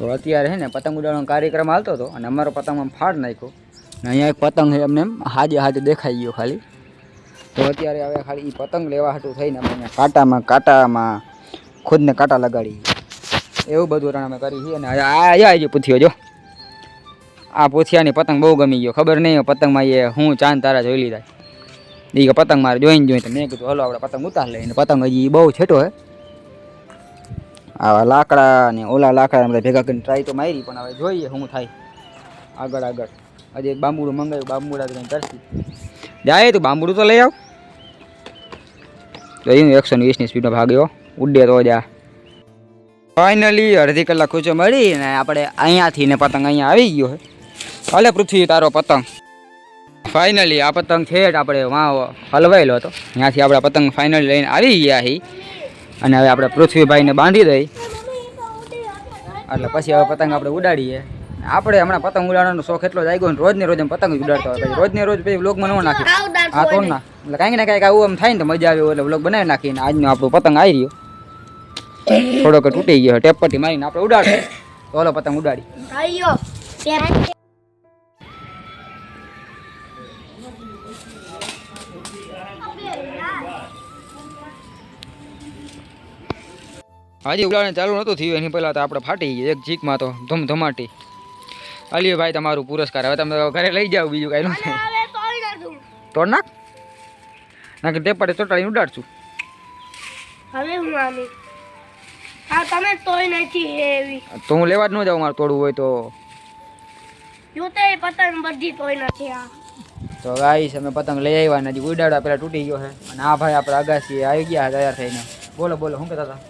તો અત્યારે છે ને પતંગ ઉડાડવાનો કાર્યક્રમ હાલતો હતો અને અમારો પતંગમાં ફાડ નાખ્યો. ને અહીંયા એક પતંગ છે એમને એમ હાજે હાજે દેખાઈ ગયો ખાલી. તો અત્યારે હવે ખાલી એ પતંગ લેવા હાટું થઈને અમે કાંટામાં કાંટામાં ખુદને કાંટા લગાડી. એવું બધું રણ અમે કરી છીએ. અને આ આવી પૂછ્યો જો આ પૂથિયાની પતંગ બહુ ગમી ગયો. ખબર નહીં, પતંગમાં એ હું ચાંદ તારા જોઈ લીધા. એ પતંગ મારે જોઈને જોઈને મેં કીધું, હલો, આપણે પતંગ ઉતાર લઈને પતંગ હજી બહુ છેટો હે. આવા લાકડા ને ઓલા લાકડા બધા ભેગા કરીને ટ્રાય તો મારી, પણ હવે જોઈએ શું થાય. આગળ આગળ. હજી એક બાંબુડું મંગાવ્યું, બાંબુડા કંઈ કરતી જાય તું બાંબુડું તો લઈ આવ. તો એકસો ને વીસની સ્પીડમાં ભાગ્યો ઉડે તો જા. ફાઇનલી અડધી કલાક ખૂચો મળી ને આપણે અહીંયાથી ને પતંગ અહીંયા આવી ગયો ભલે પૃથ્વી તારો પતંગ. ફાઇનલી આ પતંગ છે આપણે વાં હલવાયેલો હતો. ત્યાંથી આપણે પતંગ ફાઇનલી લઈને આવી ગયા છીએ અને હવે આપણે પૃથ્વીભાઈને બાંધી દઈ. એટલે પછી હવે પતંગ આપણે ઉડાડીએ. આપણે હમણાં પતંગ ઉડાડવાનો શોખ એટલો જ આવ્યો ને રોજ ને રોજ એમ પતંગ ઉડાડતા હોય. રોજ ને રોજ પછી વ્લોગમાં ન નાખી હા તો ના. એટલે કાંઈક ને કાંઈક આવું એમ થાય ને તો મજા આવે એટલે વ્લોગ બનાવી નાખીને આજનો આપણો પતંગ આવી રહ્યો. થોડોક તૂટી ગયો ટેપ પરથી મારીને આપણે ઉડાડો તો ઓલો પતંગ ઉડાડી ભાઈઓ હાજી ઉડાડને ચાલુ નહોતું થયું એની પહેલાં તો આપણે ફાટી ગઈ એક ચીકમાં તો ધમધમાટી. અલી ભાઈ તમારું પુરસ્કાર હવે તમે ઘરે લઈ જાઓ બીજું કાંઈ ન. થાય હવે તોય નથી તોડ નાખ. નાખ તે પડે ચોટાડીને ઉડાડશું. હવે હું આની હા તમે તોય નથી એવી. તો હું લેવા જ ન જાઉં મારે તોડવું હોય તો. જોતે પતંગ બધી તોય નથી આ તો ગાઈશ અમે પતંગ લઈ આવ્યા ને હજી ઉડાડવા પહેલાં તૂટી ગયો છે. અને આ ભાઈ આપણે અગાસી આવી ગયા તૈયાર થઈને. બોલો બોલો શું કહેતા હતા?